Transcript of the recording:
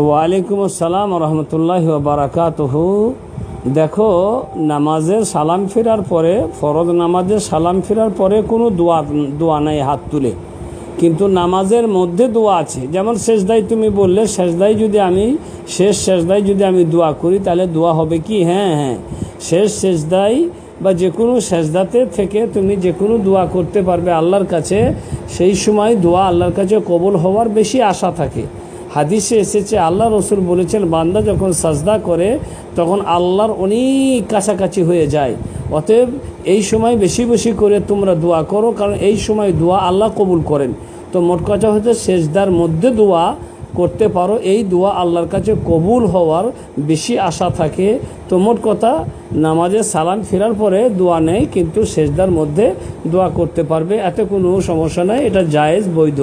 ওয়ালাইকুম আসসালাম রহমতুল্লাহ বারাকাত দেখো, নামাজের সালাম ফেরার পরে, ফরজ নামাজের সালাম ফেরার পরে কোনো দোয়া দোয়া নাই হাত তুলে। কিন্তু নামাজের মধ্যে দোয়া আছে। যেমন শেষদাই তুমি বললে শেষদাই যদি আমি, শেষ শেষদাই যদি আমি দোয়া করি, তাহলে দোয়া হবে কি? হ্যাঁ হ্যাঁ। শেষ শেষদাই বা যে কোনো সেজদাতে থেকে তুমি যে কোনো দোয়া করতে পারবে আল্লাহর কাছে, সেই সময় দোয়া আল্লাহর কাছে কবুল হওয়ার বেশি আশা থাকে। হাদিসে এসেছে, আল্লাহ রসুল বলেছেন, বান্দা যখন সাজদা করে, তখন আল্লাহর অনেক কাছাকাছি হয়ে যায়। অতএব এই সময় বেশি বেশি করে তোমরা দোয়া করো, কারণ এই সময় দোয়া আল্লাহ কবুল করেন। তো মোট কথা হচ্ছে, সেজদার মধ্যে দোয়া করতে পারো, এই দোয়া আল্লাহর কাছে কবুল হওয়ার বেশি আশা থাকে। তো মোট কথা, নামাজে সালাম ফেরার পরে দোয়া নেই, কিন্তু শেষদার মধ্যে দোয়া করতে পারবে, এতে কোনো সমস্যা নাই, এটা জায়েজ, বৈধ।